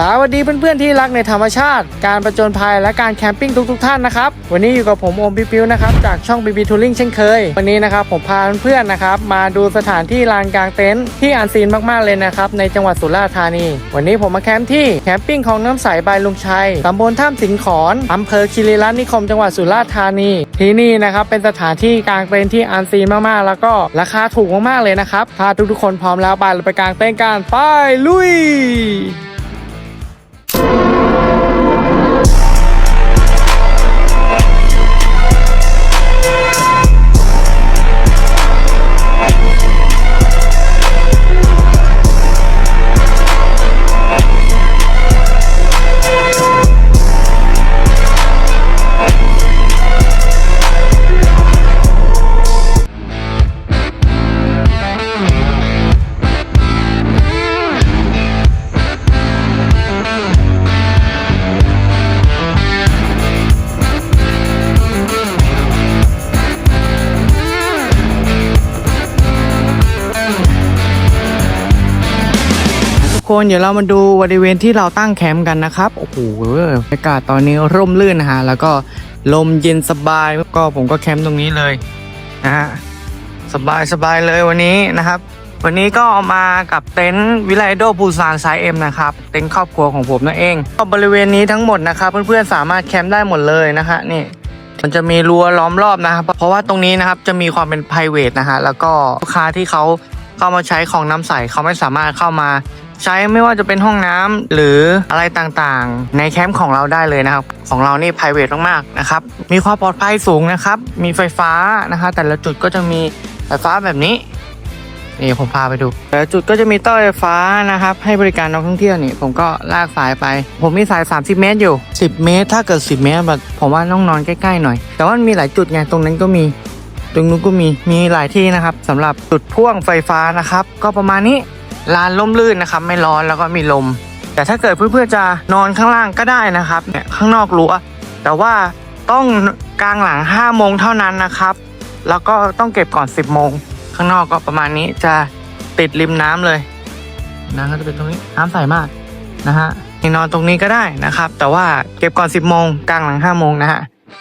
สวัสดีเพื่อนๆที่รักในธรรมชาติ การประจนภัยและการแคมปิ้งทุกๆท่านนะครับ วันนี้อยู่กับผมโอมปิปิวนะครับจากช่อง BB Touring เช่นเคย วันนี้นะครับผมพาเพื่อนๆนะครับมาดูสถานที่ลานกลางเต็นท์ที่อันซีนมากๆเลยนะครับในจังหวัดสุราษฎร์ธานี วันนี้ผมมาแคมป์ที่แคมปิ้งของน้ำใสบายลุงชัยตำบลท่ามสิงขอนอำเภอคีรีรัตนิคมจังหวัดสุราษฎร์ธานี ที่นี่นะครับเป็นสถานที่กลางเต็นท์ที่อันซีนมากๆ แล้วก็ราคาถูกมากๆเลยนะครับถ้าทุกๆคนพร้อมแล้วไปเราไปกลางเต็นท์กันไปลุย คนเดี๋ยวเรามาดูบริเวณที่เราตั้งแคมป์กันนะครับโอ้โหบรรยากาศตอนนี้ร่มรื่นนะฮะแล้วก็ลมเย็นสบายก็ผมก็แคมป์ตรงนี้เลยนะฮะสบายสบายเลยวันนี้นะครับ วันนี้ก็มากับเต็นท์วิไลโดปูซานไซเอ็มนะครับเต็นท์ครอบครัวของผมนั่นเองก็บริเวณนี้ทั้งหมดนะครับ เพื่อนๆสามารถแคมป์ได้หมดเลยนะฮะนี่มันจะมีรั้วล้อมรอบนะครับเพราะว่าตรงนี้นะครับจะมีความเป็น p r i v a t นะฮะแล้วก็ลูกค้าที่เขาเข้ามาใช้ของน้ำใสเขาไม่สามารถเข้ามา ใช้ไม่ว่าจะเป็นห้องน้ำหรืออะไรต่างๆ ในแคมป์ของเราได้เลยนะครับ ของเรานี่ p r i v a t มากๆนะครับ มีความปลอดภัยสูงนะครับ มีไฟฟ้านะคะ แต่ละจุดก็จะมีไฟฟ้าแบบนี้นี่ผมพาไปดูแต่ละจุดก็จะมีต้อไฟฟ้านะครับ ให้บริการนักท่องเที่ยวนี่ ผมก็ลากสายไป ผมมีสาย 30 เมตรอยู่ 10 เมตร ถ้าเกิด 10 เมตรแบบผมว่าต้องนอนใกล้ๆหน่อย แต่ว่ามันมีหลายจุดไงตรงนั้นก็มี ตรงนู้นก็มีมีหลายที่นะครับสำหรับจุดพ่วงไฟฟ้านะครับ ก็ประมาณนี้ ลานล่มลื่นนะครับไม่ร้อนแล้วก็มีลม แต่ถ้าเกิดเพื่อนๆจะนอนข้างล่างก็ได้นะครับเนี่ยข้างนอกรั้วแต่ว่าต้องกลางหลัง5โมงเท่านั้นนะครับ แล้วก็ต้องเก็บก่อน 10โมงข้างนอกก็ประมาณนี้จะติดริมน้ำเลยน้ำก็จะเป็นตรงนี้น้ำใสมากนะฮะนี่นอนตรงนี้ก็ได้นะครับ แต่ว่าเก็บก่อน 10โมงกลางหลัง5โมงนะฮะ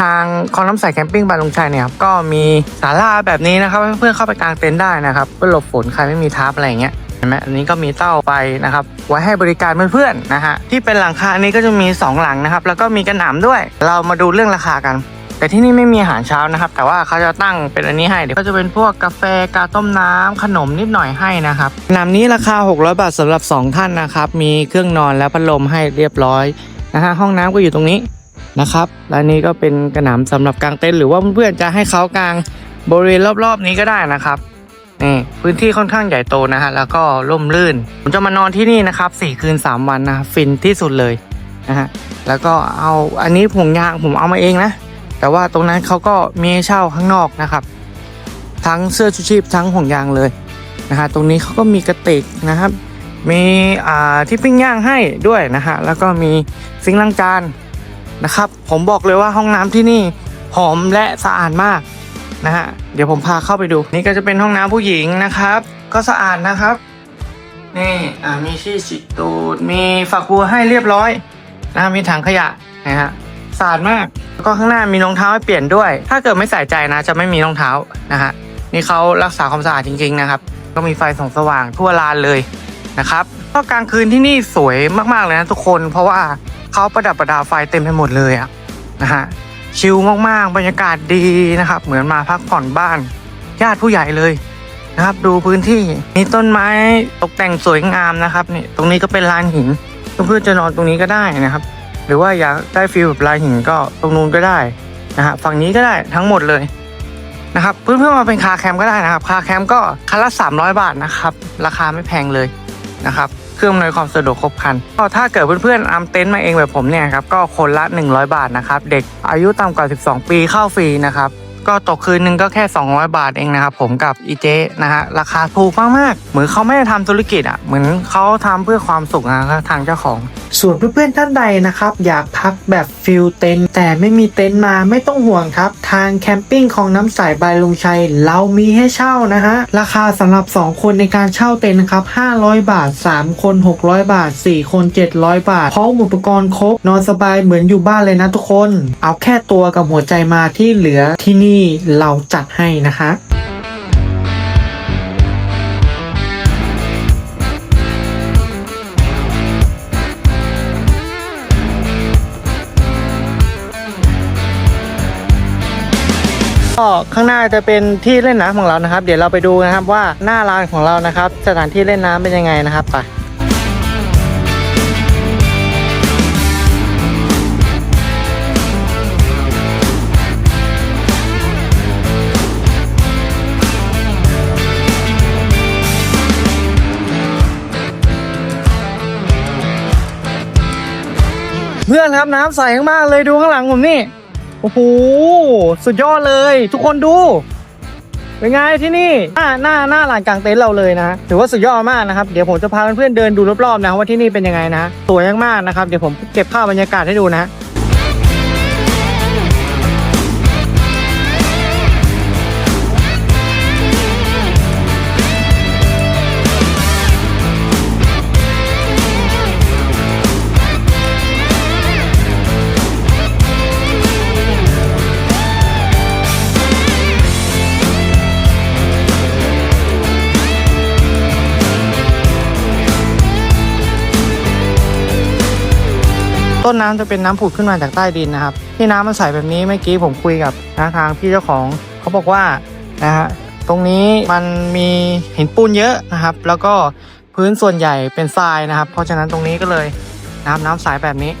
ทางคลองน้ำใสแคมปิ้งบานลุงชัยเนี่ยครับก็มีศาลาแบบนี้นะครับเพื่อนๆเข้าไปกางเต็นท์ได้นะครับเพื่อหลบฝนใครไม่มีทับอะไรอย่างเงี้ย ห็นไหมอันนี้ก็มีเต้าไปนะครับ ไว้ให้บริการเพื่อนๆนะฮะที่เป็นหลังคาอันนี้ก็จะมี 2 หลังนะครับ แล้วก็มีกระหน่ำด้วย เรามาดูเรื่องราคากัน แต่ที่นี่ไม่มีอาหารเช้านะครับ แต่ว่าเขาจะตั้งเป็นอันนี้ให้เดี๋ยวก็จะเป็นพวกกาแฟกาต้มน้ำขนมนิดหน่อยให้นะครับหน่ำนี้ราคา 600 บาทสำหรับ 2 ท่านนะครับ มีเครื่องนอนและพัดลมให้เรียบร้อยนะฮะห้องน้ำก็อยู่ตรงนี้นะครับและนี่ก็เป็นกระหน่ำสำหรับกางเต็นท์หรือว่าเพื่อนๆจะให้เขากางบริเวณรอบๆนี้ก็ได้นะครับ นี่พื้นที่ค่อนข้างใหญ่โตนะฮะแล้วก็ร่มรื่น ผมจะมานอนที่นี่นะครับ4คืน 3 วันนะฟินที่สุดเลยนะฮะแล้วก็เอาอันนี้ผงยางผมเอามาเองนะ แต่ว่าตรงนั้นเขาก็มีให้เช่าข้างนอกนะครับ ทั้งเสื้อชูชีพทั้งห่วงยางเลยนะฮะตรงนี้เขาก็มีกระติกนะครับ มีอ่าที่ปิ้งย่างให้ด้วยนะฮะแล้วก็มีซิงล้างจานนะครับ ผมบอกเลยว่าห้องน้ำที่นี่หอมและสะอาดมาก นะฮะเดี๋ยวผมพาเข้าไปดู นี่ก็จะเป็นห้องน้ำผู้หญิงนะครับ ก็สะอาดนะครับ นี่อ่ามีที่ฉีดตูดมีฝักบัวให้เรียบร้อยนะฮะมีถังขยะนะฮะสะอาดมากแล้วก็ข้างหน้ามีรองเท้าให้เปลี่ยนด้วย ถ้าเกิดไม่ใส่ใจนะ จะไม่มีรองเท้านะฮะนี่เขารักษาความสะอาดจริง ๆ นะครับ ก็มีไฟส่องสว่างทั่วลานเลยนะครับก็กลางคืนที่นี่สวยมากๆเลยนะทุกคน เพราะว่าเขาประดับประดาไฟเต็มไปหมดเลยอะนะฮะ ชิลมากๆ บรรยากาศดีนะครับ เหมือนมาพักผ่อนบ้าน ญาติผู้ใหญ่เลยนะครับ ดูพื้นที่มีต้นไม้ตกแต่งสวยงามนะครับนี่ตรงนี้ก็เป็นลานหินเพื่อนๆจะนอนตรงนี้ก็ได้นะครับ หรือว่าอยากได้ฟีลแบบลานหินก็ตรงนู้นก็ได้นะฮะฝั่งนี้ก็ได้ทั้งหมดเลยนะครับเพื่อนๆมาเป็นคาแคมก็ได้นะครับ คาแคมก็คันละ300 บาทนะครับ ราคาไม่แพงเลยนะครับ เครื่องอำนวยความสะดวกครบครันก็ถ้าเกิดเพื่อนๆอำเต็นท์มาเองแบบผมเนี่ยครับก็คนละ 100 บาทนะครับเด็กอายุต่ำกว่า 12 ปีเข้าฟรีนะครับ ก็ตกคืนหนึ่งก็แค่ 200 บาทเองนะครับผมกับอีเจนะฮะราคาถูกมากๆเหมือนเขาไม่ได้ทำธุรกิจอะเหมือนเขาทำเพื่อความสุขนะครับทางเจ้าของ ส่วนเพื่อนๆท่านใดนะครับ อยากพักแบบฟิลเต็นแต่ไม่มีเต็นท์มาไม่ต้องห่วงครับ ทางแคมปิ้งของน้ำใสบายลุงชัย เรามีให้เช่านะฮะราคาสำหรับ 2 คนในการเช่าเต็นท์ครับ 500 บาท 3 คน 600 บาท 4 คน 700 บาทพร้อมอุปกรณ์ครบนอนสบายเหมือนอยู่บ้านเลยนะทุกคน เอาแค่ตัวกับหัวใจมาที่เหลือที่นี่เราจัดให้นะคะ็ข้างหน้าจะเป็นที่เล่นน้ำของเรานะครับ เดี๋ยวเราไปดูนะครับว่าหน้าลานของเรานะครับ สถานที่เล่นน้ำเป็นยังไงนะครับไป เพื่อนครับน้ำใสมากๆเลยดูข้างหลังผมนี่ โอ้โห สุดยอดเลย ทุกคนดู เป็นไงที่นี่หน้าหน้าหน้าลานกลางเต็นท์เราเลยนะ ถือว่าสุดยอดมากนะครับ เดี๋ยวผมจะพาเพื่อนๆเดินดูรอบๆนะว่าที่นี่เป็นยังไงนะ สวยมากๆนะครับ เดี๋ยวผมเก็บภาพบรรยากาศให้ดูนะ ต้นน้ำจะเป็นน้ำผุดขึ้นมาจากใต้ดินนะครับ ที่น้ำมันใสแบบนี้เมื่อกี้ผมคุยกับนะทางพี่เจ้าของเขาบอกว่านะฮะตรงนี้มันมีหินปูนเยอะนะครับ แล้วก็พื้นส่วนใหญ่เป็นทรายนะครับ เพราะฉะนั้นตรงนี้ก็เลยน้ำน้ำใสแบบนี้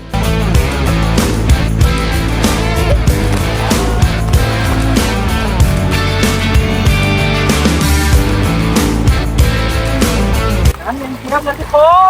น้ำเย็นเจี๊ยบทุกคน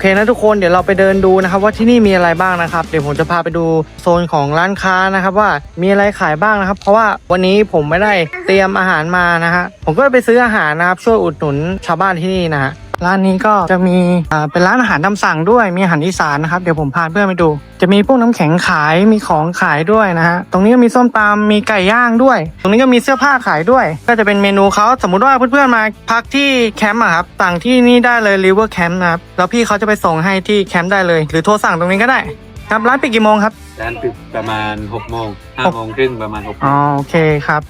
เคนะทุกคนเดี๋ยวเราไปเดินดูนะครับว่าที่นี่มีอะไรบ้างนะครับ เดี๋ยวผมจะพาไปดูโซนของร้านค้านะครับ ว่ามีอะไรขายบ้างนะครับ เพราะว่าวันนี้ผมไม่ได้เตรียมอาหารมานะฮะผมก็ไปซื้ออาหารนะครับช่วยอุดหนุนชาวบ้านที่นี่นะฮะ ร้านนี้ก็จะมีอ่าเป็นร้านอาหารตามสั่งด้วยมีอาหารอีสานนะครับเดี๋ยวผมพาเพื่อนไปดู จะมีพวกน้ำแข็งขายมีของขายด้วยนะฮะตรงนี้ก็มีส้มตำมีไก่ย่างด้วย ตรงนี้ก็มีเสื้อผ้าขายด้วย ก็จะเป็นเมนูเขาสมมุติว่าเพื่อนๆมาพักที่แคมป์อะครับสั่งที่นี่ได้เลย River Camp นะครับแล้วพี่เขาจะไปส่งให้ที่แคมป์ได้เลย หรือโทรสั่งตรงนี้ก็ได้ครับร้านปิดกี่โมงครับร้านปิดประมาณ6โมง5โมงครึ่งประมาณ6โมอ๋องโอเคครับ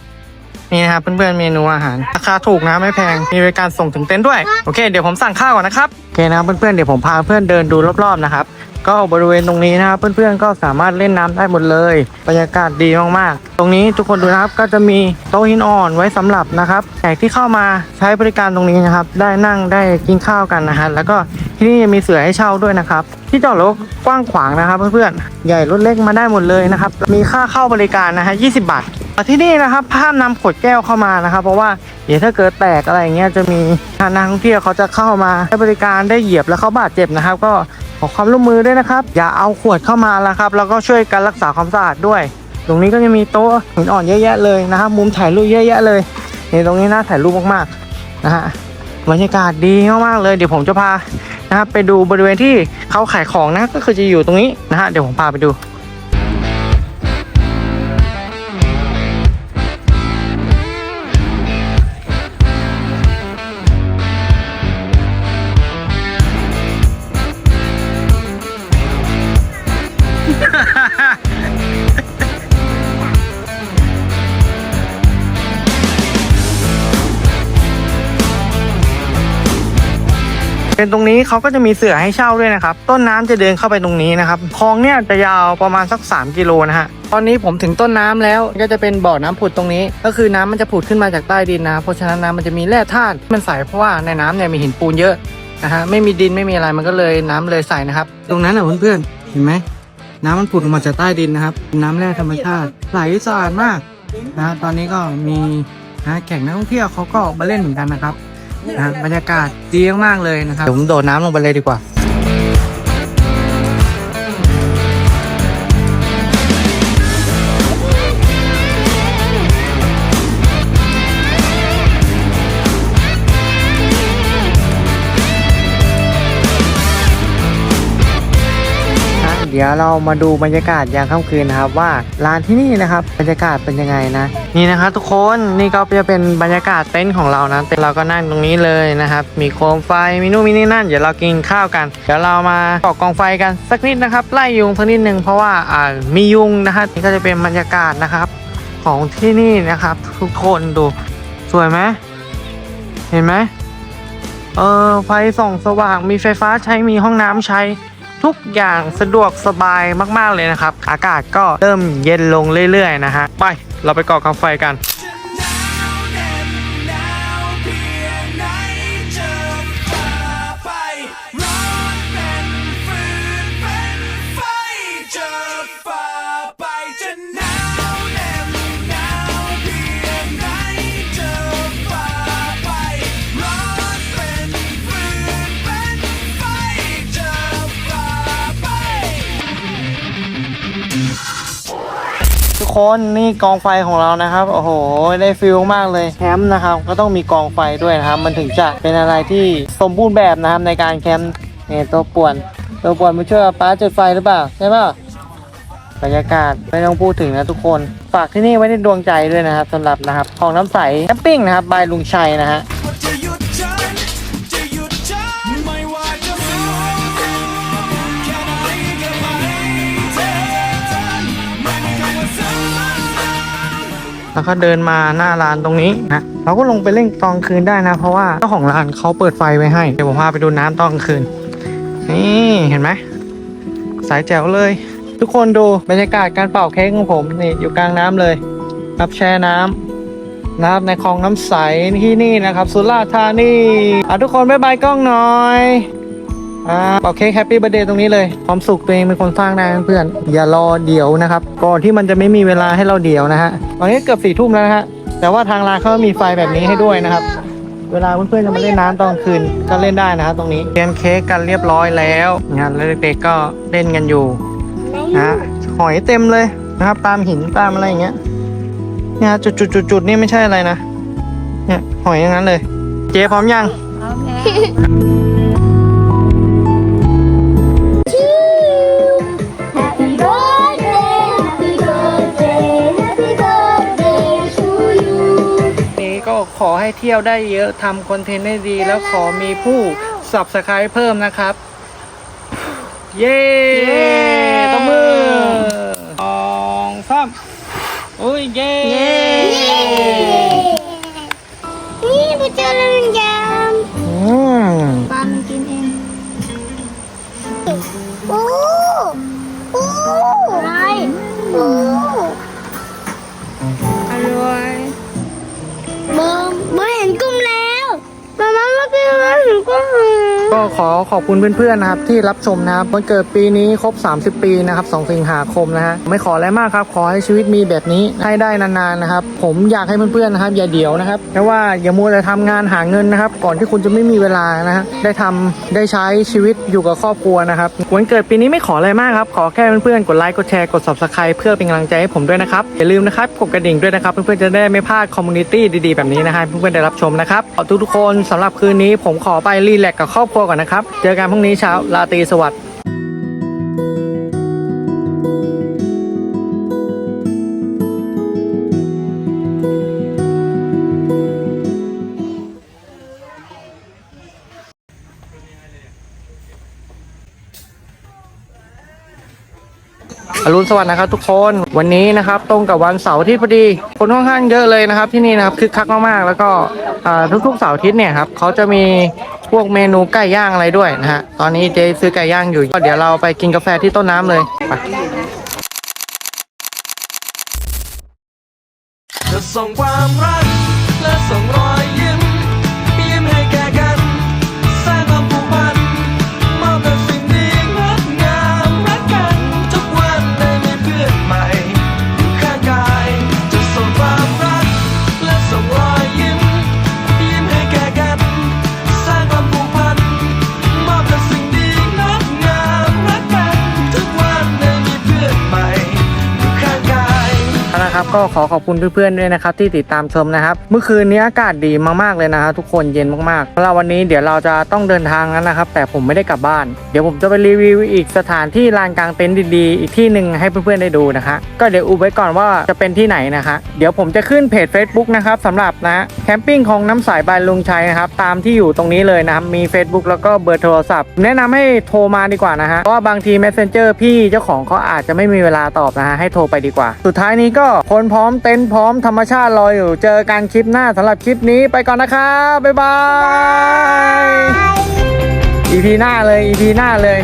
นี่นะครับเพื่อนๆเมนูอาหารราคาถูกนะไม่แพงมีบริการส่งถึงเต็นท์ด้วยโอเคเดี๋ยวผมสั่งข้าวก่อนนะครับโอเคนะเพื่อนๆเดี๋ยวผมพาเพื่อนเดินดูรอบๆนะครับ ก็บริเวณตรงนี้นะครับเพื่อนๆก็สามารถเล่นน้ำได้หมดเลยบรรยากาศดีมากๆ ตรงนี้ทุกคนดูนะครับก็จะมีโต๊ะหินอ่อนไว้สำหรับนะครับแขกที่เข้ามาใช้บริการตรงนี้นะครับ ได้นั่งได้กินข้าวกันนะฮะแล้วก็ที่นี่มีเสือให้เช่าด้วยนะครับ ที่จอดรถกว้างขวางนะครับเพื่อนๆใหญ่รถเล็กมาได้หมดเลยนะครับมีค่าเข้าบริการนะฮะ20 บาทที่นี่นะครับห้ามนำขวดแก้วเข้ามานะครับ เพราะว่าเดี๋ยวถ้าเกิดแตกอะไรเงี้ยจะมีนักท่องเที่ยวเขาจะเข้ามาให้บริการได้เหยียบแล้วเขาบาดเจ็บนะครับ ก็ ขอความร่วมมือด้วยนะครับ อย่าเอาขวดเข้ามาละครับ แล้วก็ช่วยกันรักษาความสะอาดด้วย ตรงนี้ก็จะมีโต๊ะหินอ่อนเยอะแยะเลยนะครับมุมถ่ายรูปเยอะแยะเลยนี่ตรงนี้น่าถ่ายรูปมากๆนะฮะบรรยากาศดีมากๆเลยเดี๋ยวผมจะพานะครับไปดูบริเวณที่เขาขายของนะก็คือจะอยู่ตรงนี้นะฮะเดี๋ยวผมพาไปดู เป็นตรงนี้เขาก็จะมีเสือให้เช่าด้วยนะครับ ต้นน้ำจะเดินเข้าไปตรงนี้นะครับคลองเนี่ยจะยาวประมาณสัก 3 กิโลนะฮะตอนนี้ผมถึงต้นน้ำแล้วก็จะเป็นบ่อน้ำผุดตรงนี้ ก็คือน้ำมันจะผุดขึ้นมาจากใต้ดินนะ เพราะฉะนั้นน้ำมันจะมีแร่ธาตุมันใสเพราะว่าในน้ำเนี่ยมีหินปูนเยอะนะฮะไม่มีดินไม่มีอะไรมันก็เลยน้ำเลยใสนะครับ ตรงนั้นอะเพื่อนๆเห็นไหมน้ำมันผุดออกมาจากใต้ดินนะครับ น้ำแร่ธรรมชาติใสสะอาดมากนะตอนนี้ก็มีนะแขกนักท่องเที่ยวเขาก็มาเล่นเหมือนกันนะครับ นะบรรยากาศดีมากๆเลยนะครับเดี๋ยวผมโดดน้ำลงไปเลยดีกว่า เดี๋ยวเรามาดูบรรยากาศยามค่ำคืนนะครับว่าร้านที่นี่นะครับบรรยากาศเป็นยังไงนะ นี่นะครับทุกคนนี่ก็จะเป็นบรรยากาศเต็นท์ของเรานะเต็นท์เราก็นั่งตรงนี้เลยนะครับ มีโคมไฟมีนู่นมีนี่นั่นเดี๋ยวเรากินข้าวกันเดี๋ยวเรามาก่อกองไฟกันสักนิดนะครับไล่ยุงสักนิดนึงเพราะว่าอ่ามียุงนะครับนี่ก็จะเป็นบรรยากาศนะครับ ของที่นี่นะครับ ทุกคนดูสวยไหมเห็นไหมเออไฟส่องสว่างมีไฟฟ้าใช้มีห้องน้ำใช้ ทุกอย่างสะดวกสบายมากๆเลยนะครับ อากาศก็เริ่มเย็นลงเรื่อยๆนะฮะไปเราไปก่อกาแฟกัน ทุกคนนี่กองไฟของเรานะครับ โอ้โห ได้ฟิลมากเลยแคมป์นะครับ ก็ต้องมีกองไฟด้วยนะครับ มันถึงจะเป็นอะไรที่สมบูรณ์แบบนะครับในการแคมป์เนี่ยตัวป่วน ตัวป่วนมาช่วยป้าจุดไฟหรือเปล่าใช่เปล่าบรรยากาศไม่ต้องพูดถึงนะทุกคน ฝากที่นี่ไว้ในดวงใจด้วยนะครับสำหรับนะครับ ของน้ำใสแคมปิ้งนะครับบายลุงชัยนะฮะ แล้วก็เดินมาหน้าร้านตรงนี้นะเราก็ลงไปเล่นตอนคืนได้นะ เพราะว่าเจ้าของร้านเขาเปิดไฟไว้ให้ เดี๋ยวผมพาไปดูน้ำตอนคืน นี่เห็นไหมสายแจ๋วเลย ทุกคนดูบรรยากาศการเป่าเค้กของผมนี่อยู่กลางน้ำเลยครับแช่น้ำนะครับในคลองน้ำใสที่นี่นะครับ สุราษฎร์ธานีอะทุกคนบ๊ายบายกล้องหน่อย อ่าเป่าเค้กแฮปปี้เบ t ร์ a เดย์ตรงนี้เลย ความสุขตัวเองเป็นคนสร้างได้นะเพื่อน อย่ารอเดี๋ยวนะครับ ก่อนที่มันจะไม่มีเวลาให้เราเดี๋ยวนะฮะ ตอนนี้เกือบสี่ทุ่มแล้วนะฮะ แต่ว่าทางร้านเขามีไฟแบบนี้ให้ด้วยนะครับ เวลาเพื่อนๆจะมาเล่นน้ำตอนคืนก็เล่นได้นะครับตรงนี้เตรียมเค้กกันเรียบร้อยแล้วนะแล้วเด็กๆก็เล่นกันอยู่นะฮะหอยเต็มเลยนะครับ ตามหินตามอะไรอย่างเงี้ยเนี่ยจุดๆๆนี่ไม่ใช่อะไรนะ เนี่ยหอยอย่างนั้นเลย เจ๊พร้อมยัง Happy ขอให้เที่ยวได้เยอะทำคอนเทนต์ได้ดี แล้วขอมีผู้สับสไครเพิ่มนะครับ เย้ ขอบคุณเพื่อนๆนะครับที่รับชมนะครับวันเกิดปีนี้ครบ 30 ปีนะครับ2สิงหาคมนะฮะไม่ขออะไรมากครับ ขอให้ชีวิตมีแบบนี้ให้ได้นานๆนะครับ ผมอยากให้เพื่อนๆนะครับ อย่าเดี่ยวนะครับแค่ว่าอย่ามัวแต่ทำงานหาเงินนะครับ ก่อนที่คุณจะไม่มีเวลานะฮะได้ทำได้ใช้ชีวิตอยู่กับครอบครัวนะครับวันเกิดปีนี้ไม่ขออะไรมากครับขอแค่เพื่อนๆกดไลค์กดแชร์กด subscribe เพื่อเป็นกำลังใจให้ผมด้วยนะครับอย่าลืมนะครับกดกระดิ่งด้วยนะครับ เพื่อนๆจะได้ไม่พลาดคอมมูนิตี้ดีๆแบบนี้นะฮะเพื่อนๆได้รับชมนะครับขอทุกๆคนสำหรับคืนนี้ผมขอไปรีแลกกับครอบครัวก่อนนะครับเจอกันพรุ่งนี้เช้าลาตรีสวัสดิ์ อรุณสวัสดิ์นะครับทุกคนวันนี้นะครับตรงกับวันเสาร์ที่พอดี คนค่อนข้างเยอะเลยนะครับ ที่นี่นะครับคึกคักมากๆ แล้วก็ทุกๆเสาร์อาทิตย์เนี่ยครับเขาจะมีพวกเมนูไก่ย่างอะไรด้วยนะฮะตอนนี้เจซื้อไก่ย่างอยู่ก็เดี๋ยวเราไปกินกาแฟที่ต้นน้ำเลยไปจะส่งความรักและส่งรอย ก็ขอขอบคุณเพื่อนๆด้วยนะครับที่ติดตามชมนะครับ เมื่อคืนนี้อากาศดีมากๆเลยนะครับทุกคนเย็นมากๆแล้ววันนี้เดี๋ยวเราจะต้องเดินทางแล้วนะครับ แต่ผมไม่ได้กลับบ้าน เดี๋ยวผมจะไปรีวิวอีกสถานที่ลานกลางเต็นท์ดีๆอีกที่หนึ่งให้เพื่อนๆได้ดูนะคะก็เดี๋ยวอุบไว้ก่อนว่าจะเป็นที่ไหนนะคะเดี๋ยวผมจะขึ้นเพจ Facebook นะครับสำหรับนะแคมปิ้งของน้ำสายบายลุงชัยนะครับตามที่อยู่ตรงนี้เลยนะครับมี Facebook แล้วก็เบอร์โทรศัพท์ แนะนำให้โทรมาดีกว่านะฮะเพราะว่าบางที Messenger พี่เจ้าของเขาอาจจะไม่มีเวลาตอบนะฮะให้โทรไปดีกว่า สุดท้ายนี้ก็คนพร้อมเต็นท์พร้อมธรรมชาติรออยู่ เจอกันคลิปหน้าสำหรับคลิปนี้ไปก่อนนะครับ บ๊ายบาย EP หน้าเลย EP หน้าเลย